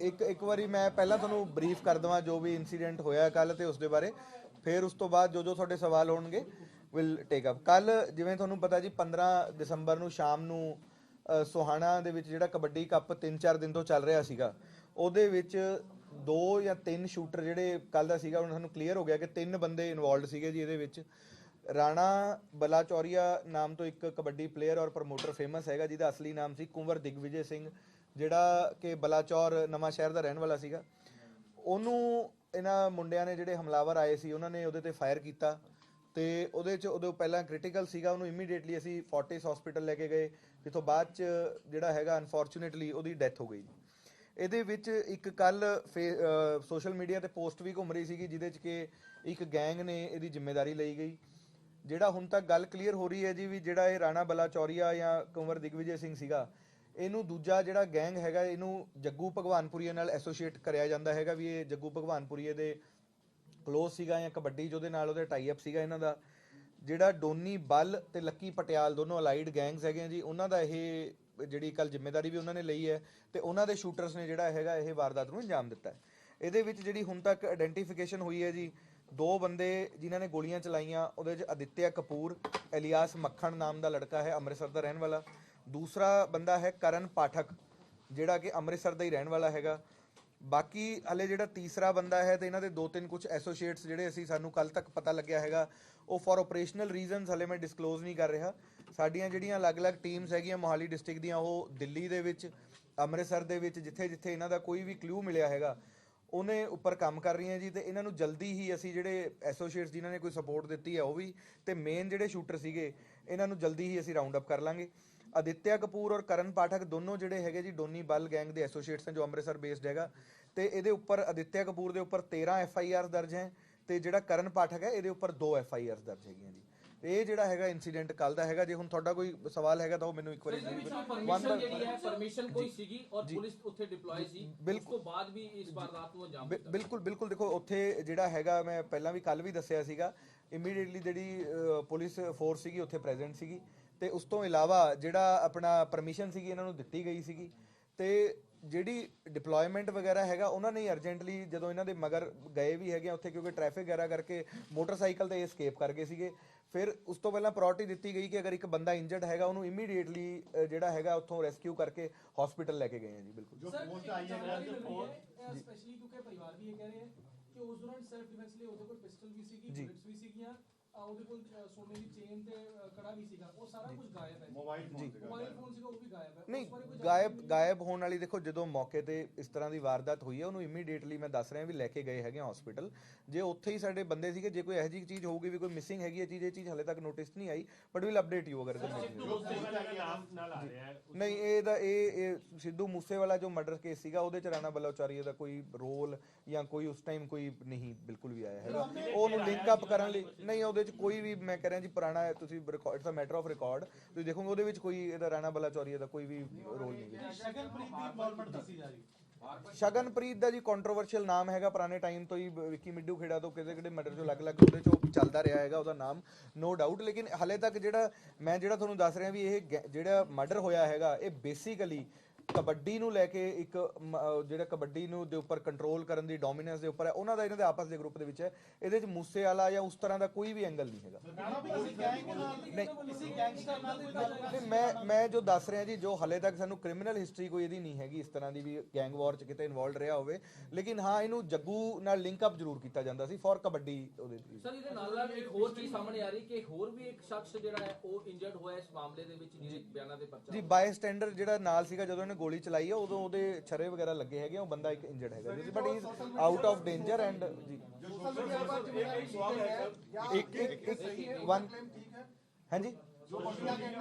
ਇੱਕ ਇੱਕ ਵਾਰੀ ਮੈਂ ਪਹਿਲਾਂ ਤੁਹਾਨੂੰ ਬਰੀਫ ਕਰ ਦਵਾਂ ਜੋ ਵੀ ਇਨਸੀਡੈਂਟ ਹੋਇਆ ਕੱਲ ਤੇ ਉਸ ਦੇ ਬਾਰੇ। ਫਿਰ ਉਸ ਤੋਂ ਬਾਅਦ ਜੋ ਜੋ ਤੁਹਾਡੇ ਸਵਾਲ ਹੋਣਗੇ ਵਿਲ ਟੇਕ ਅਪ ਕੱਲ ਜਿਵੇਂ ਤੁਹਾਨੂੰ ਪਤਾ ਜੀ 15 ਦਸੰਬਰ ਨੂੰ ਸ਼ਾਮ ਨੂੰ ਸੋਹਾਣਾ ਦੇ ਵਿੱਚ ਜਿਹੜਾ ਕਬੱਡੀ ਕੱਪ 3-4 ਦਿਨ ਤੋਂ ਚੱਲ ਰਿਹਾ ਸੀਗਾ, ਉਹਦੇ ਵਿੱਚ ਦੋ ਜਾਂ ਤਿੰਨ ਸ਼ੂਟਰ ਜਿਹੜੇ ਕੱਲ ਦਾ ਸੀਗਾ, ਉਹਨਾਂ ਸਾਨੂੰ ਕਲੀਅਰ ਹੋ ਗਿਆ ਕਿ ਤਿੰਨ ਬੰਦੇ ਇਨਵੋਲਡ ਸੀਗੇ ਜੀ ਇਹਦੇ ਵਿੱਚ। ਰਾਣਾ ਬਲਾਚੌਰੀਆ ਨਾਮ ਤੋਂ ਇੱਕ ਕਬੱਡੀ ਪਲੇਅਰ ਔਰ ਪ੍ਰਮੋਟਰ ਫੇਮਸ ਹੈਗਾ, ਜਿਹਦਾ ਅਸਲੀ ਨਾਮ ਸੀ ਕੁੰਵਰ ਦਿਗਵਿਜੇ ਸਿੰਘ। ਜਿਹੜਾ ਕਿ ਬਲਾਚੌਰ ਨਵਾਂ ਸ਼ਹਿਰ ਦਾ ਰਹਿਣ ਵਾਲਾ ਸੀਗਾ, ਉਹਨੂੰ ਇਹਨਾਂ ਮੁੰਡਿਆਂ ਨੇ ਜਿਹੜੇ ਹਮਲਾਵਰ ਆਏ ਸੀ, ਉਹਨਾਂ ਨੇ ਉਹਦੇ ਤੇ ਫਾਇਰ ਕੀਤਾ ਤੇ ਉਹਦੇ ਚ ਉਹਦੇ ਪਹਿਲਾਂ ਕ੍ਰਿਟੀਕਲ ਸੀਗਾ, ਉਹਨੂੰ ਇਮੀਡੀਏਟਲੀ ਅਸੀਂ ਫੋਰਟਿਸ ਹਸਪੀਟਲ ਲੈ ਕੇ ਗਏ, ਜਿੱਥੋਂ ਬਾਅਦ ਚ ਜਿਹੜਾ ਹੈਗਾ ਅਨਫੋਰਚੂਨੇਟਲੀ ਉਹਦੀ ਡੈਥ ਹੋ ਗਈ। ਇਹਦੇ ਵਿੱਚ ਇੱਕ ਕੱਲ ਸੋਸ਼ਲ ਮੀਡੀਆ ਤੇ ਪੋਸਟ ਵੀ ਘੁੰਮ ਰਹੀ ਸੀਗੀ, ਜਿਹਦੇ ਚ ਕਿ ਇੱਕ ਗੈਂਗ ਨੇ ਇਹਦੀ ਜ਼ਿੰਮੇਵਾਰੀ ਲਈ ਗਈ। ਜਿਹੜਾ ਹੁਣ ਤੱਕ ਗੱਲ ਕਲੀਅਰ ਹੋ ਰਹੀ ਹੈ ਜੀ, ਵੀ ਜਿਹੜਾ ਇਹ ਰਾਣਾ ਬਲਾਚੌਰੀਆ ਜਾਂ ਕੁੰਵਰ ਦਿਗਵਿਜੇ ਸਿੰਘ ਸੀਗਾ ਇਹਨੂੰ ਦੂਜਾ ਜਿਹੜਾ ਗੈਂਗ ਹੈਗਾ, ਇਹਨੂੰ ਜੱਗੂ ਭਗਵਾਨਪੁਰੀਏ ਨਾਲ ਐਸੋਸੀਏਟ ਕਰਿਆ ਜਾਂਦਾ ਹੈਗਾ ਵੀ ਇਹ ਜੱਗੂ ਭਗਵਾਨਪੁਰੀਏ ਦੇ ਕਲੋਜ਼ ਸੀਗਾ ਜਾਂ ਕਬੱਡੀ ਜਿਹਦੇ ਨਾਲ ਉਹਦੇ ਟਾਈ ਅਪ ਸੀਗਾ ਇਹਨਾਂ ਦਾ। ਜਿਹੜਾ ਡੋਨੀ ਬੱਲ ਤੇ ਲੱਕੀ ਪਟਿਆਲ ਦੋਨੋਂ ਅਲਾਈਡ ਗੈਂਗਸ ਹੈਗੇ ਆ ਜੀ, ਉਹਨਾਂ ਦਾ ਇਹ ਜਿਹੜੀ ਕੱਲ ਜ਼ਿੰਮੇਵਾਰੀ ਵੀ ਉਹਨਾਂ ਨੇ ਲਈ ਹੈ ਤੇ ਉਹਨਾਂ ਦੇ ਸ਼ੂਟਰਸ ਨੇ ਜਿਹੜਾ ਹੈਗਾ ਇਹ ਵਾਰਦਾਤ ਨੂੰ ਅੰਜਾਮ ਦਿੱਤਾ ਹੈ। ਇਹਦੇ ਵਿੱਚ ਜਿਹੜੀ ਹੁਣ ਤੱਕ ਆਇਡੈਂਟੀਫਿਕੇਸ਼ਨ ਹੋਈ ਹੈ ਜੀ, ਦੋ ਬੰਦੇ ਜਿਨ੍ਹਾਂ ਨੇ ਗੋਲੀਆਂ ਚਲਾਈਆਂ, ਉਹਦੇ ਵਿੱਚ ਅਦਿੱਤਿਆ ਕਪੂਰ, ਐਲੀਆਸ ਮੱਖਣ ਨਾਮ ਦਾ ਲੜਕਾ ਹੈ, ਅੰਮ੍ਰਿਤਸਰ ਦਾ ਰਹਿਣ ਵਾਲਾ ਦੂਸਰਾ ਬੰਦਾ ਹੈ ਕਰਨ ਪਾਠਕ, ਜਿਹੜਾ ਕਿ ਅੰਮ੍ਰਿਤਸਰ ਦਾ ਹੀ ਰਹਿਣ ਵਾਲਾ ਹੈਗਾ। ਬਾਕੀ ਹਲੇ ਜਿਹੜਾ ਤੀਸਰਾ ਬੰਦਾ ਹੈ ਤੇ ਇਹਨਾਂ ਦੇ ਦੋ ਤਿੰਨ ਕੁਝ ਐਸੋਸੀਏਟਸ ਜਿਹੜੇ ਅਸੀਂ ਸਾਨੂੰ ਕੱਲ ਤੱਕ ਪਤਾ ਲੱਗਿਆ ਹੈਗਾ, ਉਹ ਫॉर ਆਪਰੇਸ਼ਨਲ ਰੀਜ਼ਨਸ ਹਲੇ ਮੈਂ ਡਿਸਕਲੋਜ਼ ਨਹੀਂ ਕਰ ਰਿਹਾ। ਸਾਡੀਆਂ ਜਿਹੜੀਆਂ ਅਲੱਗ-ਅਲੱਗ ਟੀਮਸ ਹੈਗੀਆਂ ਮੋਹਾਲੀ ਡਿਸਟ੍ਰਿਕਟ ਦੀਆਂ, ਉਹ ਦਿੱਲੀ ਦੇ ਵਿੱਚ, ਅੰਮ੍ਰਿਤਸਰ ਦੇ ਵਿੱਚ, ਜਿੱਥੇ-ਜਿੱਥੇ ਇਹਨਾਂ ਦਾ ਕੋਈ ਵੀ ਕਲੂ ਮਿਲਿਆ ਹੈਗਾ, ਉਹਨੇ ਉੱਪਰ ਕੰਮ ਕਰ ਰਹੀਆਂ ਜੀ ਤੇ ਇਹਨਾਂ ਨੂੰ ਜਲਦੀ ਹੀ ਅਸੀਂ ਜਿਹੜੇ ਐਸੋਸੀਏਟਸ ਜਿਨ੍ਹਾਂ ਨੇ ਕੋਈ ਸਪੋਰਟ ਦਿੱਤੀ ਹੈ ਉਹ ਵੀ, ਤੇ ਮੇਨ ਜਿਹੜੇ ਸ਼ੂਟਰ ਸੀਗੇ, ਇਹਨਾਂ ਨੂੰ ਜਲਦੀ ਹੀ ਅਸੀਂ ਰਾਉਂਡ ਅਪ ਕਰ ਲਾਂਗੇ। ਅਦਿੱਤਿਆ ਕਪੂਰ ਔਰ ਕਰਨ ਪਾਠਕ ਦੋਨੋਂ ਜਿਹੜੇ ਹੈਗੇ ਜੀ ਡੋਨੀ ਬੱਲ ਗੈਂਗ ਦੇ ਐਸੋਸੀਏਟਸ ਨੇ ਜੋ ਅੰਮ੍ਰਿਤਸਰ ਬੇਸਡ ਹੈਗਾ। ਤੇ ਇਹਦੇ ਉੱਪਰ ਅਦਿੱਤਿਆ ਕਪੂਰ ਦੇ ਉੱਪਰ 13 ਐਫ ਆਈ ਆਰ ਦਰਜ ਹੈ ਤੇ ਜਿਹੜਾ ਕਰਨ ਪਾਠਕ ਹੈ ਇਹਦੇ ਉੱਪਰ 2 ਐਫ ਆਈ ਆਰ ਦਰਜ ਹੈਗੀਆਂ ਜੀ। ਇਹ ਜਿਹੜਾ ਹੈਗਾ ਇਨਸੀਡੈਂਟ ਕੱਲ ਦਾ ਹੈਗਾ ਜੇ ਹੁਣ ਤੁਹਾਡਾ ਕੋਈ ਸਵਾਲ ਹੈਗਾ ਤਾਂ ਉਹ ਮੈਨੂੰ ਇੱਕ ਵਾਰੀ ਪਰਮਿਸ਼ਨ ਜਿਹੜੀ ਹੈ ਪਰਮਿਸ਼ਨ ਕੋਈ ਸੀਗੀ ਔਰ ਪੁਲਿਸ ਉੱਥੇ ਡਿਪਲੋਏ ਸੀ ਉਸ ਤੋਂ ਬਾਅਦ ਵੀ ਇਸ ਵਾਰਦਾਤ ਨੂੰ ਅੰਜਾਮ ਦਿੱਤਾ? ਬਿਲਕੁਲ ਬਿਲਕੁਲ। ਦੇਖੋ ਉੱਥੇ ਜਿਹੜਾ ਹੈਗਾ ਮੈਂ ਪਹਿਲਾਂ ਵੀ ਕੱਲ ਵੀ ਦੱਸਿਆ ਸੀਗਾ ਇਮੀਡੀਏਟਲੀ ਜਿਹੜੀ ਪੁਲਿਸ ਫੋਰਸ ਸੀਗੀ ਉੱਥੇ ਪ੍ਰੈਜ਼ੈਂਟ ਸੀਗੀ। ਤੇ ਉਸ ਤੋਂ ਇਲਾਵਾ ਜਿਹੜਾ ਆਪਣਾ ਪਰਮਿਸ਼ਨ ਸੀਗੀ ਇਹਨਾਂ ਨੂੰ ਦਿੱਤੀ ਗਈ ਸੀਗੀ। ਤੇ ਜਿਹੜੀ ਡਿਪਲੋਇਮੈਂਟ ਵਗੈਰਾ ਹੈਗਾ ਉਹਨਾਂ ਨੇ ਅਰਜੈਂਟਲੀ ਜਦੋਂ ਇਹਨਾਂ ਦੇ ਮਗਰ ਗਏ ਵੀ ਹੈਗੇ ਆ ਉੱਥੇ ਕਿਉਂਕਿ ਟ੍ਰੈਫਿਕ ਵਗੈਰਾ ਕਰਕੇ ਮੋਟਰਸਾਈਕਲ ਤੇ escape ਕਰ ਗਏ ਸੀਗੇ। ਫਿਰ ਉਸ ਤੋਂ ਪਹਿਲਾਂ ਪ੍ਰਾਇੋਰਟੀ ਦਿੱਤੀ ਗਈ ਕਿ ਅਗਰ ਇੱਕ ਬੰਦਾ ਇੰਜਰਡ ਹੈਗਾ ਉਹਨੂੰ ਇਮੀਡੀਏਟਲੀ ਜਿਹੜਾ ਹੈਗਾ ਉੱਥੋਂ ਰੈਸਕਿਊ ਕਰਕੇ ਹਸਪੀਟਲ ਲੈ ਕੇ ਗਏ ਆ ਜੀ ਬਿਲਕੁਲ। ਜੋ ਪੋਸਟ ਆਈ ਹੈ ਗੱਲ ਸਪੈਸ਼ਲੀ ਕਿਉਂਕਿ ਪਰਿਵਾਰ ਵੀ ਇਹ ਕਹਿ ਰਹੇ ਹੈ ਕਿ ਉਸ ਦੌਰਾਨ ਸੈਲਫ ਡਿਫੈਂਸ ਲਈ ਉਹਦੇ ਕੋਲ ਪਿਸਟਲ ਵੀ ਸੀਗੀ। ਬੁਲੇਟਸ ਵੀ ਸੀਗੀਆਂ। ਉਹਦੇ ਕੋਲ ਅਹ ਸੋਨੇ ਦੀ ਚੇਨ ਤੇ ਅਹ ਕੜਾ ਵੀ ਸੀਗਾ। ਉਹ ਸਾਰਾ ਕੁਝ ਗਾਇਬ ਹੈ। ਮੋਬਾਈਲ ਫੋਨ ਸੀਗਾ ਮੋਬਾਈਲ ਫੋਨ ਸੀਗਾ ਉਹ ਵੀ ਗਾਇਬ ਹੈ। ਨਹੀਂ ਗਾਇਬ ਗਾਇਬ ਹੋਣ ਵਾਲੀ ਦੇਖੋ ਜਦੋਂ ਮੌਕੇ ਤੇ ਇਸ ਤਰ੍ਹਾਂ ਦੀ ਵਾਰਦਾਤ ਹੋਈ ਹੈ ਉਹਨੂੰ ਇਮੀਡੀਏਟਲੀ ਮੈਂ ਦੱਸ ਰਿਹਾ ਵੀ ਲੈ ਕੇ ਗਏ ਹੈਗੇ ਹਸਪੀਟਲ ਜੇ ਉੱਥੇ ਹੀ ਸਾਡੇ ਬੰਦੇ ਸੀਗੇ ਜੇ ਕੋਈ ਇਹੋ ਜਿਹੀ ਚੀਜ਼ ਹੋਊਗੀ ਵੀ ਕੋਈ ਮਿਸਿੰਗ ਹੈਗੀ ਹੈ ਚੀਜ਼ ਇਹ ਚੀਜ਼ ਹਲੇ ਤੱਕ ਨੋਟਿਸ ਨਹੀਂ ਆਈ ਬਟ ਵਿਲ ਅਪਡੇਟ ਯੂ ਅਗਰ ਕੋਈ missing ਹੋਈ। ਨਾਮ ਨਾਲ ਆ ਰਿਹਾ ਹੈ। ਨਹੀਂ ਇਹ ਦਾ ਇਹ ਇਹ ਸਿੱਧੂ ਮੂਸੇਵਾਲਾ ਜੋ ਮਰਡਰ ਕੇਸ ਸੀਗਾ ਉਹਦੇ ਚ ਰਾਣਾ ਬਲੋਚਾਰੀਆ ਦਾ ਕੋਈ ਰੋਲ ਜਾਂ ਕੋਈ ਉਸ ਟਾਈਮ ਕੋਈ ਨਹੀਂ ਬਿਲਕੁਲ ਵੀ ਆਇਆ ਹੈਗਾ ਉਹਨੂੰ ਲਿੰਕ ਅਪ ਕਰਨ ਲਈ ਨਹੀਂ ਉਹਦੇ ਚ ਕੋਈ ਵੀ ਮੈਂ ਕਹਿ ਰਿਹਾ ਜੀ ਪੁਰਾਣਾ ਹੈ, ਤੁਸੀਂ it's a matter of record ਤੁਸੀਂ ਦੇਖੋਗੇ ਉਹਦੇ ਵਿੱਚ ਕੋਈ ਇਹਦਾ ਰਾਣਾ ਬਲੋਚਾਰੀਆ ਦਾ ਕੋਈ ਵੀ ਰੋਲ ਨਹੀਂ ਹੈ। ਸ਼ਗਨਪ੍ਰੀਤ ਦੀ ਇਨਵੋਲਵਮੈਂਟ ਦੱਸੀ ਜਾ ਰਹੀ ਸ਼ਗਨਪ੍ਰੀਤ ਦਾ ਜੀ ਕੰਟਰੋਵਰਸ਼ੀਅਲ ਨਾਮ ਹੈਗਾ ਪੁਰਾਣੇ ਟਾਈਮ ਤੋਂ ਹੀ ਬ- ਵਿੱਕੀ ਮਿੱਡੂ ਖੇੜਾ ਤੋਂ ਕਿਤੇ ਕਿਤੇ ਮਰਡਰ ਚੋਂ ਅਲੱਗ-ਅਲੱਗ ਉਹਦੇ ਚੋਂ ਚੱਲਦਾ ਰਿਹਾ ਹੈਗਾ ਉਹਦਾ ਨਾਮ ਨੋ ਡਾਊਟ ਲੇਕਿਨ ਹਲੇ ਤੱਕ ਜਿਹੜਾ ਮੈਂ ਜਿਹੜਾ ਤੁਹਾਨੂੰ ਦੱਸ ਰਿਹਾ ਵੀ ਇਹ ਗੈ- ਜਿਹੜਾ ਮਰਡਰ ਹੋਇਆ ਹੈਗਾ ਇਹ ਬੇਸਿਕਲੀ ਕਬੱਡੀ ਨੂੰ ਲੈ ਕੇ ਇੱਕ ਮ- ਅਹ ਜਿਹੜਾ ਕਬੱਡੀ ਨੂੰ ਦੇ ਉੱਪਰ ਕੰਟਰੋਲ ਕਰਨ ਦੀ ਡੋਮੀਨੈਂਸ ਦੇ ਉੱਪਰ ਹੈ ਉਹਨਾਂ ਦਾ ਇਹਨਾਂ ਦੇ ਆਪਸ ਦੇ ਗਰੁੱਪ ਦੇ ਵਿੱਚ ਹੈ। ਇਹਦੇ ਚ ਮੂਸੇ ਵਾਲਾ ਜਾਂ ਉਸ ਤਰ੍ਹਾਂ ਦਾ ਕੋਈ ਵੀ ਐਂਗਲ ਨਹੀਂ ਹੈਗਾ। ਨਹੀਂ। ਮੈਂ ਮੈਂ ਜੋ ਦੱਸ ਰਿਹਾ ਜੀ ਜੋ ਹਲੇ ਤੱਕ ਸਾਨੂੰ ਕ੍ਰਿਮੀਨਲ ਹਿਸਟਰੀ ਕੋਈ ਇਹਦੀ ਨਹੀਂ ਹੈਗੀ ਇਸ ਤਰ੍ਹਾਂ ਦੀ ਵੀ ਗੈਂਗ ਵਾਰ ਚ ਕਿਤੇ ਇਨਵੋਲਡ ਰਿਹਾ ਹੋਵੇ। ਲੇਕਿਨ ਹਾਂ ਇਹਨੂੰ ਜੱਗੂ ਨਾਲ ਲਿੰਕ ਅਪ ਜ਼ਰੂਰ ਕੀਤਾ ਜਾਂਦਾ ਸੀ ਫॉर ਕਬੱਡੀ ਉਹਦੇ ਲਈ ਸਰ ਇਹਦੇ ਨਾਲ ਨਾਲ ਇੱਕ ਹੋਰ ਚੀਜ਼ ਸਾਹਮਣੇ ਆ ਰਹੀ ਕਿ ਹੋਰ ਵੀ ਇੱਕ ਸ਼ਖਸ ਜਿਹੜਾ ਹੈ ਉਹ ਇੰਜਰਡ ਹੋਇਆ ਇਸ ਮਾਮਲੇ ਦੇ ਵਿੱਚ ਜਿਹਦੇ ਬਿਆਨਾਂ ਦੇ ਪਰਚਾ ਜੀ ਬਾਈ ਸਟੈਂਡਰ ਜਿਹੜਾ ਨਾਲ ਸੀਗਾ ਜਦੋਂ ਇਹਨੇ ਗੋਲੀ ਚਲਾਈ ਹੈ ਉਦੋਂ ਉਹਦੇ ਛਰੇ ਵਗੈਰਾ ਲੱਗੇ ਹੈਗੇ ਆ, ਉਹ ਬੰਦਾ ਇੱਕ ਇੰਜਰਡ ਹੈਗਾ ਜੀ। But he out of danger and ਜੀ ਹਾਂਜੀ?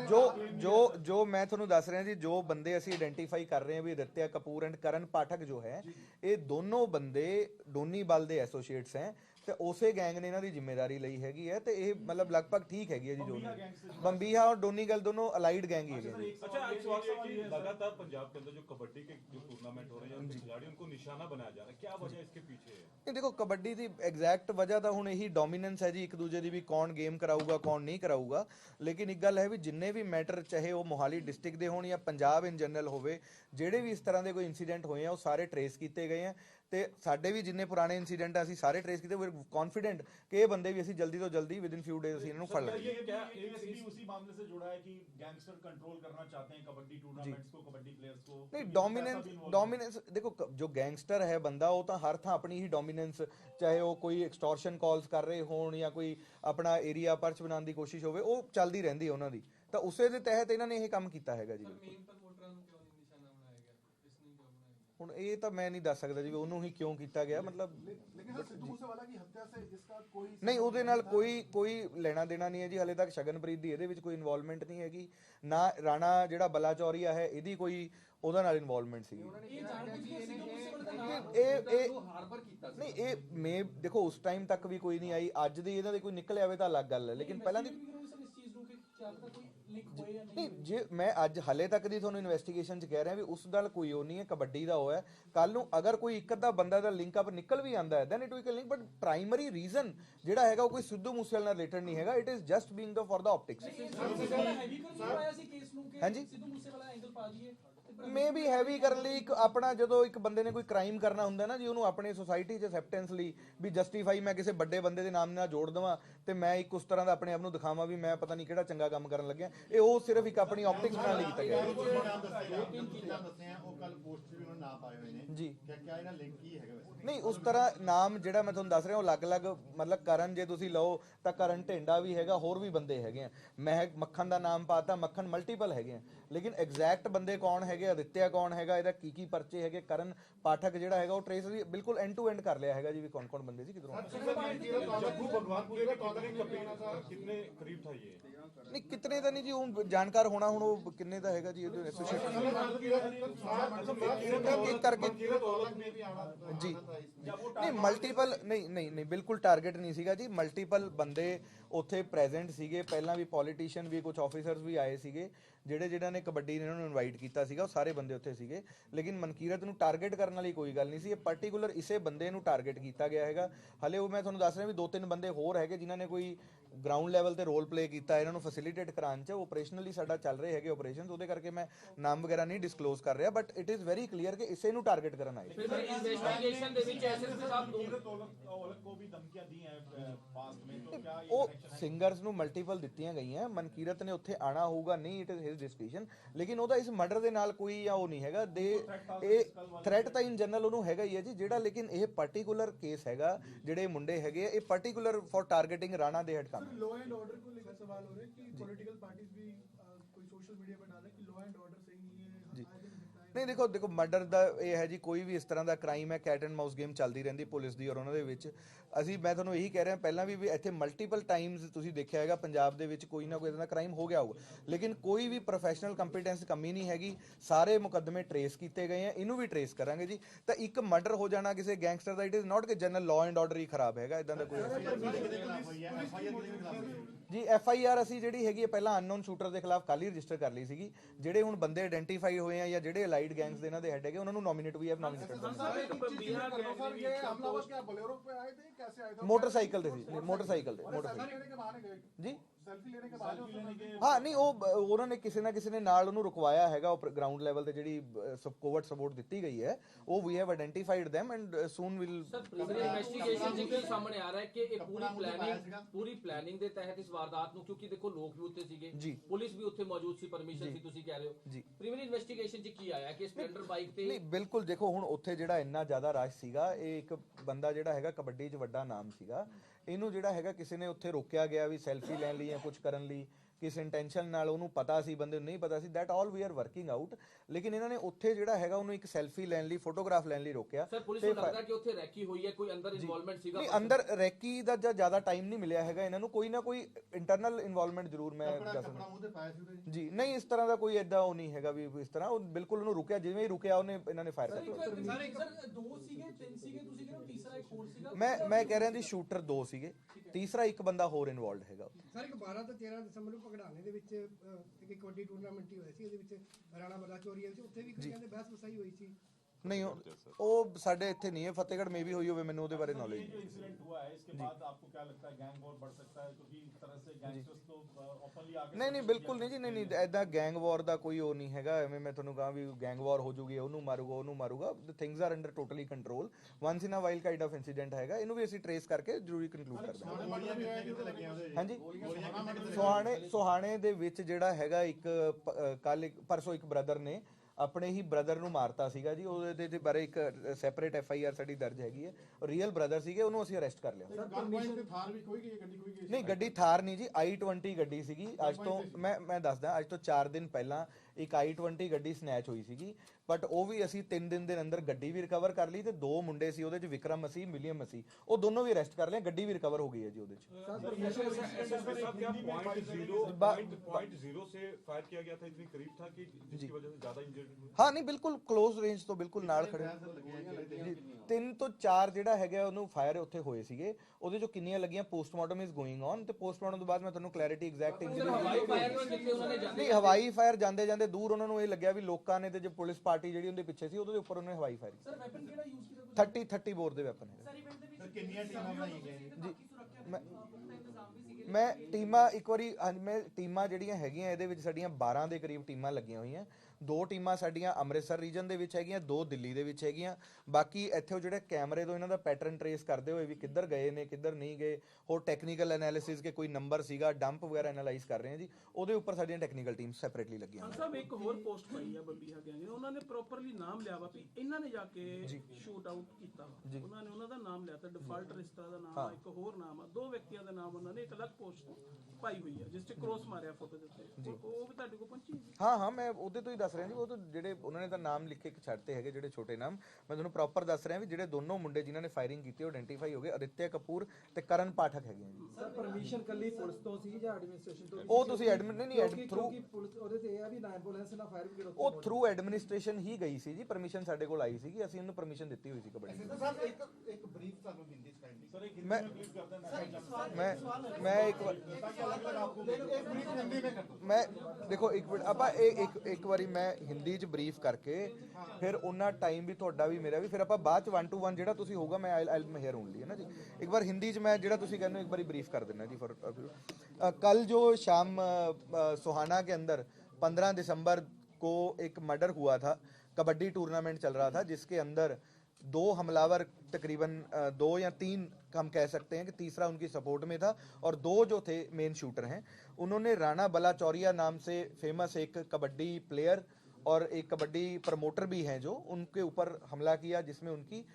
ਜੋ ਜੋ ਜੋ ਮੈਂ ਤੁਹਾਨੂੰ ਦੱਸ ਰਿਹਾ ਜੀ ਜੋ ਬੰਦੇ ਅਸੀਂ ਆਇਡੈਂਟੀਫਾਈ ਕਰ ਰਹੇ ਹਾਂ ਵੀ ਰਿਤਿਆ ਕਪੂਰ ਐਂਡ ਕਰਨ ਪਾਠਕ ਜੋ ਹੈ ਇਹ ਦੋਨੋਂ ਬੰਦੇ ਡੋਨੀ ਬਲ ਦੇ ਐਸੋਸੀਏਟਸ ਹੈ। ਤੇ ਉਸੇ ਗੈਂਗ ਨੇ ਇਹਨਾਂ ਦੀ ਜ਼ਿੰਮੇਵਾਰੀ ਲਈ ਹੈਗੀ ਹੈ ਤੇ ਇਹ ਮਤਲਬ ਲਗਭਗ ਠੀਕ ਹੈਗੀ ਹੈ ਜੀ ਜੋ ਬੰਬੀਹਾ ਔਰ ਡੋਨੀਗਲ ਦੋਨੋਂ ਅਲਾਈਡ ਗੈਂਗ ਹੀ ਹੈਗੇ ਜੀ अच्छा एक सवाल है कि लगातार पंजाब के अंदर जो कबड्डी के जो टूर्नामेंट हो रहे हैं उनके खिलाड़ी उनको निशाना बनाया जा रहा है क्या वजह इसके पीछे है ਇਹ ਦੇਖੋ ਕਬੱਡੀ ਦੀ ਐਗਜ਼ੈਕਟ ਵਜ੍ਹਾ ਤਾਂ ਹੁਣ ਇਹੀ ਡੋਮੀਨੈਂਸ ਹੈ ਜੀ ਇੱਕ ਦੂਜੇ ਦੀ ਵੀ ਕੌਣ ਗੇਮ ਕਰਾਊਗਾ ਕੌਣ ਨਹੀਂ ਕਰਾਊਗਾ ਲੇਕਿਨ ਇੱਕ ਗੱਲ ਹੈ ਵੀ ਜਿੰਨੇ ਵੀ ਮੈਟਰ ਚਾਹੇ ਉਹ ਮੋਹਾਲੀ ਡਿਸਟ੍ਰਿਕਟ ਦੇ ਹੋਣ ਜਾਂ ਪੰਜਾਬ ਇਨ ਜਨਰਲ ਹੋਵੇ ਜਿਹੜੇ ਵੀ ਇਸ ਤਰ੍ਹਾਂ ਦੇ ਕੋਈ ਇਨਸੀਡੈਂਟ ਹੋਏ ਆ ਉਹ ਸਾਰੇ ਟਰੇਸ ਕੀਤੇ ਗਏ ਆ ਤੇ ਸਾਡੇ ਵੀ ਜਿੰਨੇ ਪੁਰਾਣੇ ਇਨਸੀਡੈਂਟ ਆ ਅਸੀਂ ਸਾਰੇ ਟਰੇਸ ਕੀਤੇ ਵੀ ਕੌਨਫੀਡੈਂਟ ਕਿ ਇਹ ਬੰਦੇ ਵੀ ਅਸੀਂ ਜਲਦੀ ਤੋਂ ਜਲਦੀ ਵਿਦਿਨ ਫਿਊ ਡੇਜ਼ ਅਸੀਂ ਇਹਨਾਂ ਨੂੰ ਫੜ ਲਾਂਗੇ ये क्या ABCD उसी मामले से जुड़ा है कि गैंगस्टर कंट्रोल करना चाहते हैं कबड्डी टूर्नामेंट्स को कबड्डी प्लेयर्स को ਨਹੀਂ तो ਡੋਮੀਨੈਂਸ ਡੋਮੀਨੈਂਸ ਦੇਖੋ ਕ- ਜੋ ਗੈਂਗਸਟਰ ਹੈ ਬੰਦਾ ਉਹ ਤਾਂ ਹਰ ਥਾਂ ਆਪਣੀ ਹੀ ਡੋਮੀਨੈਂਸ ਚਾਹੇ ਉਹ ਕੋਈ ਐਕਸਟੋਰਸ਼ਨ ਕਾਲਸ ਕਰ ਰਹੇ ਹੋਣ ਜਾਂ ਕੋਈ ਆਪਣਾ ਏਰੀਆ ਪਰਚ ਬਣਾਉਣ ਦੀ ਕੋਸ਼ਿਸ਼ ਹੋਵੇ ਉਹ ਚੱਲਦੀ ਰਹਿੰਦੀ ਹੈ ਉਹਨਾਂ ਦੀ ਤਾਂ ਉਸੇ ਦੇ ਤਹਿਤ ਇਹਨਾਂ ਨੇ ਇਹ ਕੰਮ ਕੀਤਾ ਹੈਗਾ ਜੀ ਬਿਲਕੁਲ ਹੁਣ ਇਹ ਤਾਂ ਮੈਂ ਨਹੀਂ ਦੱਸ ਸਕਦਾ ਜੀ ਵੀ ਉਹਨੂੰ ਹੀ ਕਿਉਂ ਕੀਤਾ ਗਿਆ ਮਤਲਬ लेकिन सर सिद्धू मूसेवाला की हत्या से इसका कोई ਨਹੀਂ ਉਹਦੇ ਨਾਲ ਕੋਈ ਕੋਈ ਲੈਣਾ ਦੇਣਾ ਨਹੀਂ ਹੈ ਜੀ ਹਲੇ ਤੱਕ ਸ਼ਗਨਪ੍ਰੀਤ ਦੀ ਇਹਦੇ ਵਿੱਚ ਕੋਈ ਇਨਵੋਲਵਮੈਂਟ ਨਹੀਂ ਹੈਗੀ ਨਾ ਰਾਣਾ ਜਿਹੜਾ ਬਲਾਚੌਰੀਆ ਹੈ ਇਹਦੀ ਕੋਈ ਉਹਦਾ ਨਾਲ ਇਨਵੋਲਵਮੈਂਟ ਸੀ ਇਹ ਜਾਣ ਬੁੱਝ ਕੇ ਸਿੱਧੂ ਮੂਸੇਵਾਲੇ ਦਾ ਨਾਮ ਇਹ ਇਹ ਹਾਰਬਰ ਕੀਤਾ ਸੀ ਨਹੀਂ ਇਹ ਮੇ ਦੇਖੋ ਉਸ ਟਾਈਮ ਤੱਕ ਵੀ ਕੋਈ ਨਹੀਂ ਆਈ ਅੱਜ ਦੀ ਇਹਨਾਂ ਦੇ ਕੋਈ ਨਿਕਲ ਆਵੇ ਤਾਂ ਅਲੱਗ ਗੱਲ ਹੈ ਲੇਕਿਨ ਪਹਿਲਾਂ ਦੀ ਵੀ ਕਰੋ ਸਰ ਇਸ ਚੀਜ਼ ਨੂੰ ਕਿ ਕਿਆ ਪਤਾ ਕੋਈ ਲਿੰਕ ਜਾਂ ਨਹੀਂ ਨਹੀਂ ਜੇ ਮੈਂ ਅੱਜ ਹਲੇ ਤੱਕ ਦੀ ਤੁਹਾਨੂੰ ਇਨਵੈਸਟੀਗੇਸ਼ਨ 'ਚ ਕਹਿ ਰਿਹਾ ਵੀ ਉਸ ਨਾਲ ਕੋਈ ਉਹ ਨਹੀਂ ਹੈ ਕਬੱਡੀ ਦਾ ਉਹ ਹੈ। ਕੱਲ ਨੂੰ ਅਗਰ ਕੋਈ ਇੱਕ ਅੱਧਾ ਬੰਦਾ ਦਾ ਲਿੰਕ ਅਪ ਨਿਕਲ ਵੀ ਆਂਦਾ ਹੈ ਦੈਨ ਇਟ ਵੀ ਲਿੰਕ ਬਟ ਪ੍ਰਾਇਮਰੀ ਰੀਜ਼ਨ ਜਿਹੜਾ ਹੈਗਾ ਉਹ ਕੋਈ ਸਿੱਧੂ ਮੂਸੇਵਾਲੇ ਨਾਲ ਰਿਲੇਟਡ ਨਹੀਂ ਹੈਗਾ। It is just being the for the optics heavy ਕਰ ਨਹੀਂ ਪਾਇਆ ਸੀ ਕੇਸ ਨੂੰ ਕਿ ਹਾਂਜੀ। ਸਿੱਧੂ ਮੂਸੇਵਾਲਾ ਐਂਗਲ ਪਾ ਦਈਏ। ਮੇ ਵੀ ਹੈਵੀ ਕਰਨ ਲਈ ਇੱਕ ਆਪਣਾ ਜਦੋਂ ਇੱਕ ਬੰਦੇ ਨੇ ਕੋਈ ਕ੍ਰਾਈਮ ਕਰਨਾ ਹੁੰਦਾ ਨਾ ਜੀ, ਉਹਨੂੰ ਆਪਣੀ ਸੋਸਾਇਟੀ 'ਚ ਅਸੈਪਟੈਂਸ ਲਈ ਵੀ ਜਸਟੀਫਾਈ ਮੈਂ ਕਿਸੇ ਵੱਡੇ ਬੰਦੇ ਦੇ ਨਾਮ ਨਾਲ ਜੋੜ ਦਵਾਂ ਤੇ ਮੈਂ ਇੱਕ ਉਸ ਤਰ੍ਹਾਂ ਦਾ ਆਪਣੇ ਆਪ ਨੂੰ ਦਿਖਾਵਾਂ ਵੀ ਮੈਂ ਪਤਾ ਨਹੀਂ ਕਿਹੜਾ ਚੰਗਾ ਕੰਮ ਕਰਨ ਲੱਗਿਆ। ਇਹ ਉਹ ਸਿਰਫ ਇੱਕ ਆਪਣੀ ਆਪਟਿਕਸ ਬਣਾਉਣ ਲਈ ਕੀਤਾ ਗਿਆ। ਹੈ। जो नाम दसे हैं जो तीन नाम दसे हैं वो कल पोस्ट भी उन्होंने नाम पाए हुए ने ਜੀ क्या क्या इन्हें लिंक की है वैसे ਨਹੀਂ ਉਸ ਤਰ੍ਹਾਂ ਨਾਮ ਜਿਹੜਾ ਮੈਂ ਤੁਹਾਨੂੰ ਦੱਸ ਰਿਹਾ ਉਹ ਅਲੱਗ-ਅਲੱਗ ਮਤਲਬ ਕਰਨ ਜੇ ਤੁਸੀਂ ਲਓ ਤਾਂ ਕਰਨ ਢੇਂਡਾ ਵੀ ਹੈਗਾ ਹੋਰ ਵੀ ਬੰਦੇ ਹੈਗੇ ਆ ਮਹਿਕ ਮੱਖਣ ਦਾ ਨਾਮ ਪਾਤਾ ਮੱਖਣ ਮਲਟੀਪਲ ਹੈਗੇ ਆ ਲੇਕਿਨ ਐਗਜ਼ੈਕਟ ਬੰਦੇ ਕੌਣ ਹੈਗੇ ਅਦਿੱਤਿਆ ਕੌਣ ਹੈਗਾ ਇਹਦਾ ਕੀ ਕੀ ਪਰਚੇ ਹੈਗੇ ਕਰਨ ਪਾਠਕ ਜਿਹੜਾ ਹੈਗਾ ਉਹ ਟ੍ਰੇਸ ਵੀ ਬਿਲਕੁਲ ਐਂਡ ਟੂ ਐਂਡ ਕਰ ਲਿਆ ਹੈਗਾ ਜੀ ਵੀ ਕੌਣ ਕੌਣ ਬੰਦੇ ਸੀ ਕਿਧਰੋਂ ਆਏ। जग्गू भगवानपुर के कितने करीब कितने करीब था ये ਨਹੀਂ, ਕਿਤਨੇ ਤਾਂ ਨਹੀਂ ਜੀ, ਉਹ ਜਾਣਕਾਰ ਹੋਣਾ ਹੁਣ ਉਹ ਕਿੰਨੇ ਦਾ ਹੈਗਾ ਜੀ ਇਹਦੇ ਐਸੋਸੀਏਟ ਕਰਕੇ ਜੀ। ਨਹੀਂ ਮਲਟੀਪਲ ਨਹੀਂ ਨਹੀਂ ਨਹੀਂ, ਬਿਲਕੁਲ ਟਾਰਗੇਟ ਨਹੀਂ ਸੀਗਾ ਜੀ। ਮਲਟੀਪਲ ਬੰਦੇ ਉੱਥੇ ਪ੍ਰੈਜ਼ੈਂਟ ਸੀਗੇ। ਪਹਿਲਾਂ ਵੀ ਪੋਲੀਟੀਸ਼ੀਅਨ ਵੀ ਕੁਝ ਆਫੀਸਰਸ ਵੀ ਆਏ ਸੀਗੇ। ਜਿਹੜੇ ਜਿਹੜਾ ਨੇ ਕਬੱਡੀ ਨੇ ਇਹਨਾਂ ਨੂੰ ਇਨਵਾਈਟ ਕੀਤਾ ਸੀਗਾ ਉਹ ਸਾਰੇ ਬੰਦੇ ਉੱਥੇ ਸੀਗੇ। ਲੇਕਿਨ ਮਨਕੀਰਤ ਨੂੰ ਟਾਰਗੇਟ ਕਰਨ ਵਾਲੀ ਕੋਈ ਗੱਲ ਨਹੀਂ ਸੀ। ਇਹ ਪਾਰਟਿਕੂਲਰ ਇਸੇ ਬੰਦੇ ਨੂੰ ਟਾਰਗੇਟ ਕੀਤਾ ਗਿਆ ਹੈਗਾ। ਹਲੇ ਉਹ ਮੈਂ ਤੁਹਾਨੂੰ ਦੱਸ ਰਿਹਾ ਵੀ ਦੋ ਤਿੰਨ ਬੰਦੇ ਹੋਰ ਹੈਗੇ ਜਿਨ੍ਹਾਂ ਨੇ ਕੋਈ ਗਰਾਊਂਡ ਲੈਵਲ ਤੇ ਰੋਲ ਪਲੇ ਕੀਤਾ ਇਹਨਾਂ ਨੂੰ ਫੈਸਿਲਿਟੇਟ ਕਰਾਉਣ ਚ। ਆਪਰੇਸ਼ਨਲੀ ਸਾਡਾ ਚੱਲ ਰਹੇ ਹੈਗੇ ਆਪਰੇਸ਼ਨਸ ਉਹਦੇ ਕਰਕੇ ਮੈਂ ਨਾਮ ਵਗੈਰਾ ਨਹੀਂ ਡਿਸਕਲੋਜ਼ ਕਰ ਰਿਹਾ but it is very clear ਕਿ ਇਸੇ ਨੂੰ ਟਾਰਗੇਟ ਕਰਨ ਆਏ। ਇਨਵੈਸਟੀਗੇਸ਼ਨ ਦੇ ਵਿੱਚ ਐਸਐਸਪੀ ਸਾਹਿਬ ਨੂੰ ਵੀ ਧਮਕੀਆਂ ਦੀਆਂ ਪਾਸਟ ਮੇਂ ਉਹ ਸਿੰਗਰਸ ਨੂੰ ਮਲਟੀਪਲ ਦਿੱਤੀਆਂ ਗਈਆਂ। ਮਨਕੀਰਤ ਨੇ ਉੱਥੇ ਆਣਾ ਹੋਊਗਾ ਨਹੀਂ ਇਟ ਇਜ਼ ਹਿਸ ਡਿਸੀਜਨ ਲੇਕਿਨ ਉਹਦਾ ਇਸ ਮਰਡਰ ਦੇ ਨਾਲ ਕੋਈ ਆ ਉਹ ਨਹੀਂ ਹੈਗਾ। ਦੇ ਇਹ ਥ੍ਰੈਟ ਤਾਂ ਇਨ ਜਨਰਲ ਉਹਨੂੰ ਹੈਗਾ ਹੀ ਹੈ ਜੀ ਜਿਹੜਾ ਲੇਕਿਨ ਇਹ ਪਾਰਟਿਕੂਲਰ ਕੇਸ ਹੈਗਾ ਜਿਹੜੇ ਮੁੰਡੇ ਹੈਗੇ ਇਹ ਪਾਰਟਿਕੂਲਰ ਫॉर ਟਾਰਗੇਟਿੰਗ ਰਾਣਾ ਦੇ ਹੈਡ ਕੰਮ ਲੋ ਐਂਡ ਆਰਡਰ ਕੋ ਲੈ ਕੇ ਸਵਾਲ ਹੋ ਰਿਹਾ ਕਿ ਪੋਲੀਟੀਕਲ ਪਾਰਟੀਆਂ ਵੀ ਕੋਈ ਸੋਸ਼ਲ ਮੀਡੀਆ ਪਰ ਡਾਲ ਕਿ ਲੋ ਐਂਡ ਆਰਡਰ ਨਹੀਂ, ਦੇਖੋ ਦੇਖੋ ਮਰਡਰ ਦਾ ਇਹ ਹੈ ਜੀ, ਕੋਈ ਵੀ ਇਸ ਤਰ੍ਹਾਂ ਦਾ ਕ੍ਰਾਈਮ ਹੈ ਕੈਟ ਐਂਡ ਮਾਊਸ ਗੇਮ ਚੱਲਦੀ ਰਹਿੰਦੀ ਪੁਲਿਸ ਦੀ ਔਰ ਉਹਨਾਂ ਦੇ ਵਿੱਚ। ਅਸੀਂ, ਮੈਂ ਤੁਹਾਨੂੰ ਇਹੀ ਕਹਿ ਰਿਹਾ, ਪਹਿਲਾਂ ਵੀ ਇੱਥੇ ਮਲਟੀਪਲ ਟਾਈਮਸ ਤੁਸੀਂ ਦੇਖਿਆ ਹੈਗਾ ਪੰਜਾਬ ਦੇ ਵਿੱਚ ਕੋਈ ਨਾ ਕੋਈ ਇਦਾਂ ਦਾ ਕ੍ਰਾਈਮ ਹੋ ਗਿਆ ਹੋਊਗਾ। ਲੇਕਿਨ ਕੋਈ ਵੀ ਪ੍ਰੋਫੈਸ਼ਨਲ ਕੰਪੀਟੈਂਸ ਕਮੀ ਨਹੀਂ ਹੈਗੀ, ਸਾਰੇ ਮੁਕੱਦਮੇ ਟਰੇਸ ਕੀਤੇ ਗਏ ਆ, ਇਹਨੂੰ ਵੀ ਟਰੇਸ ਕਰਾਂਗੇ ਜੀ। ਤਾਂ ਇੱਕ ਮਰਡਰ ਹੋ ਜਾਣਾ ਕਿਸੇ ਗੈਂਗਸਟਰ ਦਾ ਇਟ ਇਜ਼ ਨਾਟ ਕਿ ਜਨਰਲ ਲਾਅ ਐਂਡ ਆਰਡਰ ਹੀ ਖਰਾਬ ਹੈਗਾ ਇਦਾਂ ਦਾ ਕੋਈ ਜੀ ਐਫ ਆਈ ਆਰ ਅਸੀਂ ਜਿਹੜੀ ਹੈਗੀ ਹੈ ਪਹਿਲਾਂ ਅਨਨੋਨ ਸ਼ੂਟਰ ਦੇ ਖਿਲਾਫ ਕੱਲ ਹੀ ਰਜਿਸਟਰ ਕਰ ਲਈ ਸੀਗੀ, ਜਿਹੜੇ ਹੁਣ ਬੰਦੇ ਆਇਡੈਂਟੀਫਾਈ ਹੋਏ ਆ ਜਾਂ ਜਿਹੜੇ ਅਲਾਈਡ ਗੈਂਗਸ ਦੇ ਇਹਨਾਂ ਦੇ ਹੈਡ ਹੈਗੇ ਉਹਨਾਂ ਨੂੰ nominate we have nominated sir ये हमलावर क्या बोलेरो पे आए थे कैसे आए थे ਮੋਟਰਸਾਈਕਲ ਤੇ ਸੀ ਨਹੀਂ, ਮੋਟਰਸਾਈਕਲ ਤੇ ਮੋਟਰਸਾਈਕਲ सेल्फी लेने के बहाने गए ਜੀ ਹਾਂ ਨਹੀਂ ਉਹ ਉਹਨਾਂ ਨੇ ਕਿਸੇ ਨਾ ਕਿਸੇ ਨੇ ਨਾਲ ਉਹਨੂੰ ਰੁਕਵਾਇਆ ਹੈਗਾ ਉਹ ਗਰਾਊਂਡ ਲੈਵਲ ਤੇ ਜਿਹੜੀ ਸਪਕੋਵਟ ਸਪੋਰਟ ਦਿੱਤੀ ਗਈ ਹੈ ਉਹ we have identified them and soon will sir investigation ਜਿਵੇਂ ਸਾਹਮਣੇ ਆ ਰਿਹਾ ਹੈ ਕਿ ਇਹ ਪੂਰੀ ਪਲੈਨਿੰਗ ਪੂਰੀ ਪਲੈਨਿੰਗ ਦੇ ਤਹਿਤ ਇਸ ਵਾਰਦਾਤ ਨੂੰ ਕਿਉਂਕਿ ਦੇਖੋ ਲੋਕ ਵੀ ਉੱਥੇ ਸੀਗੇ। ਪੁਲਿਸ ਵੀ ਉੱਥੇ ਮੌਜੂਦ ਸੀ ਪਰਮਿਸ਼ਨ ਸੀ ਤੁਸੀਂ ਕਹਿ ਰਹੇ ਹੋ। ਪ੍ਰੀਮੀਅਰ ਇਨਵੈਸਟੀਗੇਸ਼ਨ 'ਚ ਕੀ ਆਇਆ ਕਿ ਸਪਲੈਂਡਰ ਬਾਈਕ ਤੇ ਨਹੀਂ ਬਿਲਕੁਲ ਦੇਖੋ ਹੁਣ ਉੱਥੇ ਜਿਹੜਾ ਇੰਨਾ ਜ਼ਿਆਦਾ ਰਸ਼ ਸੀਗਾ ਇਹ ਇੱਕ ਬੰਦਾ ਜਿਹੜਾ ਹੈਗਾ ਕਬੱਡੀ 'ਚ ਵੱਡਾ ਨਾਮ ਸੀਗਾ। ਇਹਨੂੰ ਜਿਹੜਾ ਹੈਗਾ ਕਿਸੇ ਨੇ ਉੱਥੇ ਰੋਕਿਆ ਗਿਆ ਵੀ ਸੈਲਫੀ ਲੈਣ ਲਈ ਜਾਂ ਕੁਝ ਕਰਨ ਲਈ ਕਿਸ ਇੰਟੈਂਸ਼ਨ ਨਾਲ ਉਹਨੂੰ ਪਤਾ ਸੀ ਬੰਦੇ ਨੂੰ ਨਹੀਂ ਪਤਾ ਸੀ that all we are working out ਲੇਕਿਨ ਇਹਨਾਂ ਨੇ ਉੱਥੇ ਜਿਹੜਾ ਹੈਗਾ ਉਹਨੂੰ ਇੱਕ ਸੈਲਫੀ ਲੈਣ ਲਈ ਫੋਟੋਗ੍ਰਾਫ ਲੈਣ ਲਈ ਰੋਕਿਆ। ਸਰ ਪੁਲਿਸ ਤੇ ਨੂੰ ਲੱਗਦਾ ਕਿ ਉੱਥੇ ਰੈਕੀ ਹੋਈ ਹੈ ਕੋਈ ਅੰਦਰ ਇਨਵੋਲਵਮੈਂਟ ਸੀਗਾ? ਨਹੀਂ ਅੰਦਰ ਰੈਕੀ ਦਾ ਜਾਂ ਜ਼ਿਆਦਾ ਟਾਈਮ ਨਹੀਂ ਮਿਲਿਆ ਹੈਗਾ ਇਹਨਾਂ ਨੂੰ। ਕੋਈ ਨਾ ਕੋਈ ਇੰਟਰਨਲ ਇਨਵੋਲਵਮੈਂਟ ਜ਼ਰੂਰ ਮੈਂ ਕਪੜਾ ਦੱਸ ਕਪੜਾ ਉਹਦੇ ਪਾਇਆ ਸੀ ਉਹਦੇ ਜੀ। ਨਹੀਂ ਇਸ ਤਰ੍ਹਾਂ ਦਾ ਕੋਈ ਐਡਾ ਉਹ ਨਹੀਂ ਹੈਗਾ ਵੀ ਇਸ ਤਰ੍ਹਾਂ। ਉਹ ਬਿਲਕੁਲ ਉਹਨੂੰ ਰੁਕਿਆ ਜਿਵੇਂ ਹੀ ਰੁਕਿਆ ਉਹਨੇ ਇਹਨਾਂ ਨੇ ਫਾਇਰ ਕਰਤਾ। ਸਰ ਇੱਕ ਸਰ ਦੋ ਸੀਗੇ ਤਿੰਨ ਸੀਗੇ ਤੁਸੀਂ ਕਹਿੰਦੇ ਹੋ ਤੀਸਰਾ ਇੱਕ ਹੋਰ ਸੀਗਾ? ਮੈਂ ਮੈਂ ਕਹਿ ਰਿਹਾ ਜੀ ਸ਼ੂਟਰ ਦੋ ਸੀਗੇ। ਤੀਸਰਾ ਇੱਕ ਬੰਦਾ ਹੋਰ ਇਨਵੋਲਡ ਹੈਗਾ। ਸਰ ਇੱਕ 12 ਤੋਂ 13 ਦਸੰਬਰ ਨੂੰ ਪਗੜਾਣੇ ਦੇ ਵਿੱਚ ਅਹ, ਇੱਕ ਕਬੱਡੀ ਟੂਰਨਾਮੈਂਟ ਹੀ ਹੋਇਆ ਸੀ ਇਹਦੇ ਵਿੱਚ ਰਾਣਾ ਬਲਾ ਚੋਰੀਆ ਵਿੱਚ ਉੱਥੇ ਵੀ ਕੋਈ ਕਹਿੰਦੇ ਬਹਿਸ ਵਸਾਈ ਹੋਈ ਸੀ। ਨਹੀਂ ਉਹ- ਉਹ ਸਾਡੇ ਇੱਥੇ ਨਹੀਂ ਹੈ ਫਤਿਹਗੜ੍ਹ ਮੇ ਵੀ ਹੋਈ ਹੋਵੇ ਮੈਨੂੰ ਉਹਦੇ ਬਾਰੇ ये ਨੌਲੇਜ जो इंसिडेंट हुआ है इसके बाद आपको क्या लगता है गैंग वॉर बढ़ सकता है क्योंकि इस तरह से गैंगस्टर्स तो ओपनली आगे ਨਹੀਂ ਨਹੀਂ ਬਿਲਕੁਲ ਨਹੀਂ ਜੀ ਨਹੀਂ ਨਹੀਂ ਐਦਾਂ ਗੈਂਗ ਵਾਰ ਦਾ ਕੋਈ ਉਹ ਨਹੀਂ ਹੈਗਾ ਐਵੇਂ ਮੈਂ ਤੁਹਾਨੂੰ ਕਹਾਂ ਵੀ ਗੈਂਗ ਵਾਰ ਹੋ ਜੂਗੀ ਉਹਨੂੰ ਮਾਰੂਗਾ ਉਹਨੂੰ ਮਾਰੂਗਾ the things are under totally control once in a wild kind of incident ਹੈਗਾ ਇਹਨੂੰ ਵੀ ਅਸੀਂ ਟਰੇਸ ਕਰਕੇ ਜ਼ਰੂਰੀ ਕੰਕਲੂਡ ਕਰਦੇ ਹਾਂ ਗੋਲੀਆਂ ਵੀ ਕਿਤੇ ਲੱਗੀਆਂ ਉਹਦੇ ਹਾਂਜੀ ਸੁਹਾਣੇ ਸੁਹਾਣੇ ਦੇ ਵਿੱਚ ਜਿਹੜਾ ਹੈਗਾ ਇੱਕ ਕੱਲ ਪਰਸੋਂ ਇੱਕ ਬ੍ਰਦਰ ਨੇ ਆਪਣੇ ਹੀ ਬ੍ਰਦਰ ਨੂੰ ਮਾਰਤਾ ਸੀਗਾ ਜੀ ਉਹਦੇ ਦੇ- ਬਾਰੇ ਇੱਕ ਸੈਪਰੇਟ ਐਫ ਆਈ ਆਰ ਸਾਡੀ ਦਰਜ ਹੈਗੀ ਹੈ। ਰੀਅਲ ਬ੍ਰਦਰ ਸੀਗੇ ਉਹਨੂੰ ਅਸੀਂ ਅਰੈਸਟ ਕਰ ਲਿਆ। ਗਨ ਪੁਆਇੰਟ ਤੇ ਥਾਰ ਵੀ ਕੋਈ ਗਈ ਗੱਡੀ ਕੋਈ ਗਈ ਨਹੀਂ ਗੱਡੀ ਥਾਰ ਨਹੀਂ ਜੀ i20 ਗੱਡੀ ਸੀਗੀ। ਅੱਜ ਤੋਂ ਮੈਂ ਮੈਂ ਦੱਸਦਾ ਅੱਜ ਤੋਂ 4 ਦਿਨ ਪਹਿਲਾਂ ਇੱਕ i20 ਗੱਡੀ ਸਨੈਚ ਹੋਈ ਸੀਗੀ ਬਟ ਉਹ ਵੀ ਅਸੀਂ 3 ਦਿਨ ਦੇ ਅੰਦਰ ਗੱਡੀ ਵੀ ਰਿਕਵਰ ਕਰ ਲਈ ਤੇ ਦੋ ਮੁੰਡੇ ਸੀ ਉਹਦੇ ਚ ਵਿਕਰਮ ਮਸੀਹ ਮਿਲੀਅਮ ਮਸੀਹ ਉਹ ਦੋਨੋਂ ਵੀ ਅਰੈਸਟ ਕਰ ਲਏ ਗੱਡੀ ਵੀ ਰਿਕਵਰ ਹੋ ਗਈ ਹੈ ਜੀ ਉਹਦੇ ਹਾਂ ਨਹੀਂ ਬਿਲਕੁਲ ਕਲੋਜ਼ ਰੇਂਜ ਤੋਂ ਬਿਲਕੁਲ ਨਾਲ ਖੜੇ ਜੀ ਤਿੰਨ ਤੋਂ ਚਾਰ ਜਿਹੜਾ ਹੈਗਾ ਉਹਨੂੰ ਫਾਇਰ ਉੱਥੇ ਹੋਏ ਸੀਗੇ। ਉਹਦੇ ਚੋਂ ਕਿੰਨੀਆਂ ਲੱਗੀਆਂ? ਪੋਸਟਮਾਰਟਮ ਇਜ਼ ਗੋਇੰਗ ਔਨ ਤੇ ਪੋਸਟਮਾਰਟਮ ਤੋਂ ਬਾਅਦ ਮੈਂ ਤੁਹਾਨੂੰ ਕਲੈਰਿਟੀ ਐਗਜ਼ੈਕਟ ਇੰਜਰੀ ਨਹੀਂ ਹਵਾਈ ਫਾਇਰ ਜਾਂਦੇ ਜਾਂਦੇ ਦੂਰ ਉਹਨਾਂ ਨੂੰ ਇਹ ਲੱਗਿਆ ਵੀ ਲੋਕਾਂ ਨੇ ਤੇ ਜੇ ਪੁਲਿਸ ਪਾਰਟੀ ਜਿਹੜੀ ਉਹਦੇ ਪਿੱਛੇ ਸੀ ਉਹਦੇ ਉੱਪਰ ਉਹਨੇ ਹਵਾਈ ਫਾਇਰ ਸਰ ਵੈਪਨ ਕਿਹੜਾ ਯੂਜ਼ ਕੀਤਾ 30 30 ਬੋਰ ਦੇ ਵੈਪਨ ਹੈ ਸਰ ਇਵੈਂਟ ਦੇ ਵਿੱਚ ਕਿੰਨੀਆਂ ਟੀਮਾਂ ਬਣਾਈਆਂ ਗਈਆਂ ਜੀ ਮੈਂ- ਟੀਮਾਂ ਇੱਕ ਵਾਰੀ ਹਾਂਜੀ ਮੈਂ ਟੀਮਾਂ ਜਿਹੜੀਆਂ ਹੈਗੀਆਂ ਇਹਦੇ ਵਿੱਚ ਸਾਡੀਆਂ 12 ਦੇ ਕਰੀਬ ਟੀਮਾਂ ਲੱਗੀਆਂ ਹੋਈਆਂ। ਦੋ ਟੀਮਾਂ ਸਾਡੀਆਂ ਅੰਮ੍ਰਿਤਸਰ ਰੀਜਨ ਦੇ ਵਿੱਚ ਹੈਗੀਆਂ ਦੋ ਦਿੱਲੀ ਦੇ ਵਿੱਚ ਹੈਗੀਆਂ। ਬਾਕੀ ਇੱਥੇ ਉਹ ਜਿਹੜੇ ਕੈਮਰੇ ਤੋਂ ਇਹਨਾਂ ਦਾ ਪੈਟਰਨ ਟਰੇਸ ਕਰਦੇ ਹੋਏ ਵੀ ਕਿੱਧਰ ਗਏ ਨੇ ਕਿੱਧਰ ਨਹੀਂ ਗਏ ਹੋਰ ਟੈਕਨੀਕਲ ਐਨਾਲਿਸਿਸ ਕੇ ਕੋਈ ਨੰਬਰ ਸੀਗਾ ਡੰਪ ਵਗੈਰਾ ਐਨਾਲਾਈਜ਼ ਕਰ ਰਹੇ ਹਾਂ ਜੀ ਉਹਦੇ ਉੱਪਰ ਸਾਡੀਆਂ ਟੈਕਨੀਕਲ ਟੀਮ ਸੈਪਰੇਟਲੀ ਲੱਗੀਆਂ ਹੋਈਆਂ। ਸਾਹਿਬ ਇੱਕ ਹੋਰ ਪੋਸਟ ਪਾਈ ਆ ਬੰਬੀਹਾ ਗੈਂਗ ਨੇ ਉਹਨਾਂ ਨੇ ਪ੍ਰੋਪਰਲੀ ਨਾਮ ਲਿਆ ਵਾ ਵੀ ਇਹਨਾਂ ਨੇ ਜਾ ਕੇ ਸ਼ੂਟ ਆਊਟ ਕੀਤਾ। ਉਹਨਾਂ ਨੇ ਉਹਨਾਂ ਦਾ ਨਾਮ ਲਿਆ ਤਾਂ ਡਿਫਾਲਟ ਰਿਸ਼ਤਾ ਦਾ ਨਾਮ ਆ ਇੱਕ ਹੋਰ ਨਾਮ ਆ ਦੋ ਵਿਅਕਤੀਆਂ ਦਾ ਨਾਮ ਉਹਨਾਂ ਨੇ ਇੱਕ ਅਲੱਗ ਪੋਸਟ ਪਾਈ ਹੋਈ ਆ ਜਿਸ ਤੇ ਕ੍ਰੋਸ ਮਾਰਿਆ ਫੋਟੋ ਦੇ ਉੱਤੇ। ਉਹ ਵੀ ਤੁਹਾਡੇ ਕੋਲ ਪਹੁੰਚੀ ਹਾਂ ਹਾਂ ਮੈਂ ਉਹਦੇ ਤੋਂ ਹੀ ਦੱਸ ਰਿਹਾ ਜੀ ਉਹ ਤਾਂ ਜਿਹੜੇ ਉਹਨਾਂ ਨੇ ਤਾਂ ਨਾਮ ਲਿਖ ਕੇ ਇੱਕ ਛੱਡਤੇ ਹੈਗੇ ਜਿਹੜੇ ਛੋਟੇ ਨਾਮ ਮੈਂ ਤੁਹਾਨੂੰ ਪ੍ਰੋਪਰ ਦੱਸ ਰਿਹਾ ਵੀ ਜਿਹੜੇ ਦੋਨੋਂ ਮੁੰਡੇ ਜਿਨ੍ਹਾਂ ਨੇ ਫਾਇਰਿੰਗ ਕੀਤੀ ਉਹ ਆਇਡੈਂਟੀਫਾਈ ਹੋ ਗਏ ਅਦਿੱਤਿਆ ਕਪੂਰ ਤੇ ਕਰਨ ਪਾਠਕ ਹੈਗੇ ਆ ਜੀ ਸਰ ਪਰਮਿਸ਼ਨ ਕੱਲੀ ਪੁਲਿਸ ਤੋਂ ਸੀ ਜਾਂ ਐਡਮਿਨਿਸਟ੍ਰੇਸ਼ਨ ਤੋਂ ਉਹ ਤੁਸੀਂ admin- ਨਹੀਂ, ਨਹੀਂ, ਕਿਉਂਕਿ- through- ਕਿਉਂਕਿ ਪੁਲਿਸ ਉਹਦੇ ਤੇ ਇਹ ਆ ਵੀ ਨਾ ਐਂਬੂਲੈਂਸ ਨਾ ਫਾਇਰ ਬ੍ਰਿਗੇਡ ਉਹ ਥਰੂ ਐਡਮਿਨਿਸਟ੍ਰੇਸ਼ਨ ਹੀ ਗਈ ਸੀ ਜੀ ਪਰਮਿਸ਼ਨ ਸਾਡੇ ਕੋਲ ਆਈ ਸੀਗੀ ਅਸੀਂ ਉਹਨੂੰ ਪਰਮਿਸ਼ਨ ਦਿੱਤੀ ਹੋਈ ਸੀ ਕਬੱਡੀ ਦੀ। ਸਰ ਇੱਕ ਇੱਕ ਬਰੀਫ ਤੁਹਾਨੂੰ ਹਿੰਦੀ ਚ ਕਾਈਂਡਲੀ सर एक हिंदी मैं- में प्लीज करते हैं ਮੈਂ ਮੈਂ ਇੱਕ ਵਾਰ ताकि अलग अलग आपको ਇੱਕ ਬਰੀਫ ਹਿੰਦੀ ਵਿੱਚ ਕਰ ਦਿਓ ਮੈਂ ਦੇਖੋ ਇੱਕ ਮਿੰਟ ਆਪਾਂ ਇਹ ਇੱਕ ਇੱਕ ਵਾਰੀ ਮੈਂ ਹਿੰਦੀ 'ਚ ਬਰੀਫ ਕਰਕੇ ਫਿਰ ਉਹਨਾਂ ਟਾਈਮ ਵੀ ਤੁਹਾਡਾ ਵੀ ਮੇਰਾ ਵੀ ਫਿਰ ਆਪਾਂ ਬਾਅਦ 'ਚ 1 ਟੂ 1 ਜਿਹੜਾ ਤੁਸੀਂ ਹੋਊਗਾ ਮੈਂ ਆਈ ਐਮ ਹੇਅਰ ਓਨਲੀ ਹੈ ਨਾ ਜੀ ਇੱਕ ਵਾਰ ਹਿੰਦੀ 'ਚ ਮੈਂ ਜਿਹੜਾ ਤੁਸੀਂ ਕਹਿੰਦੇ ਹੋ ਇੱਕ ਵਾਰੀ ਬਰੀਫ ਕਰ ਦਿੰਦਾ ਜੀ ਫॉर कल जो शाम सुहाना के अंदर 15 दिसंबर को एक मर्डर हुआ था कबड्डी टूर्नामेंट चल रहा था जिसके अंदर दो हमलावर तकरीबन दो या तीन हम कह सकते हैं कि तीसरा उनकी सपोर्ट में था और दो जो थे मेन शूटर हैं। उन्होंने राणा बलाचौरिया नाम से फ़ेमस एक कबड्डी प्लेयर और एक कबड्डी प्रमोटर भी हैं जो उनके ऊपर हमला किया जिसमें उनकी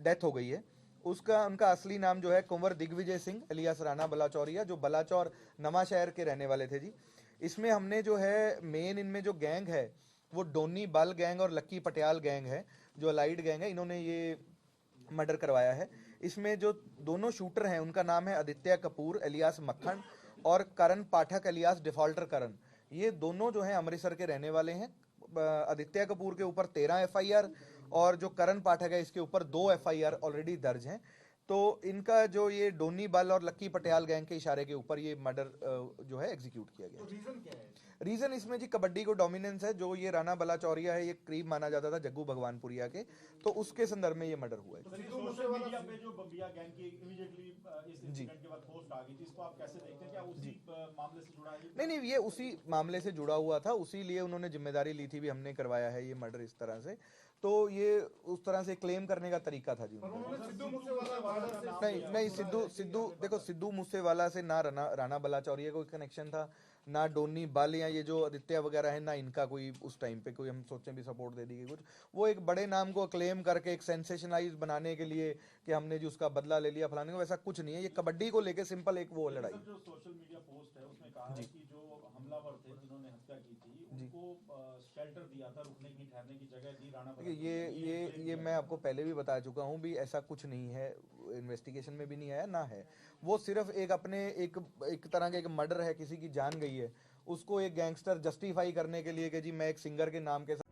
डेथ हो गई है। उसका, उनका असली नाम जो है कुंवर दिग्विजय सिंह अलियास राणा बलाचौरिया, जो बलाचौर नवा शहर के रहने वाले थे जी। इसमें हमने जो है मेन इनमें जो गैंग है, वो डोनी बल गैंग और लक्की पटियाल गैंग है। जो अलाइड गैंग है, इन्होंने ये मर्डर करवाया है। इसमें जो दोनों शूटर हैं, उनका नाम है आदित्य कपूर, एलियास मक्खन और करण पाठक, एलियास डिफॉल्टर करण। ये दोनों जो हैं, अमृतसर के रहने वाले हैं। आदित्य कपूर के ऊपर तेरह एफआईआर और जो करण पाठक है, इसके ऊपर दो एफआईआर ऑलरेडी दर्ज हैं। तो इनका जो ये डोनी बल और लक्की पटियाल गैंग के इशारे के ऊपर ये मर्डर जो है एग्जीक्यूट किया गया। रीजन क्या है? रीजन इसमें जी कबड्डी को डोमिनेंस है जो ये राणा बलाचौरिया है ये करीब माना जाता था जग्गू भगवानपुरिया के तो उसके संदर्भ में ये मर्डर हुआ है। पे जो गैंग की इमीडिएटली इस इंसिडेंट के बाद पोस्ट आ गई थी इसको आप कैसे देखते हैं? क्या उसी मामले से जुड़ा नहीं नहीं ये उसी मामले से जुड़ा हुआ था उसी लिए उन्होंने ज़िम्मेदारी ली थी भी हमने करवाया है ये मर्डर इस तरह से। तो ये उस तरह से क्लेम करने का तरीका था जी नहीं नहीं सिद्धू सिद्धू देखो सिद्धू मूसेवाला से ना राणा राणा बलाचौरिया कोई कनेक्शन था ना डोनी बाल या ये जो आदित्य वगैरह है ना इनका कोई उस टाइम पे कोई हम सोचें भी सपोर्ट दे दी गई कुछ। वो एक बड़े नाम को क्लेम करके एक सेंसेशनाइज बनाने के लिए कि हमने जो उसका बदला ले लिया फलाने को वैसा कुछ नहीं है। ये कबड्डी को लेके सिंपल एक वो लड़ाई। जो हमलावर थे जिन्होंने हत्या की थी उनको शेल्टर दिया था रुकने की ठहरने की जगह दी राणा ये ये ये मैं आपको पहले भी बता चुका हूँ भी ऐसा कुछ नहीं है इन्वेस्टिगेशन में भी नहीं आया ना है। वो सिर्फ़ एक अपने एक एक तरह का एक मर्डर है किसी की जान गई है। उसको एक गैंगस्टर जस्टिफाई करने के लिए कि जी मैं एक सिंगर के नाम के साथ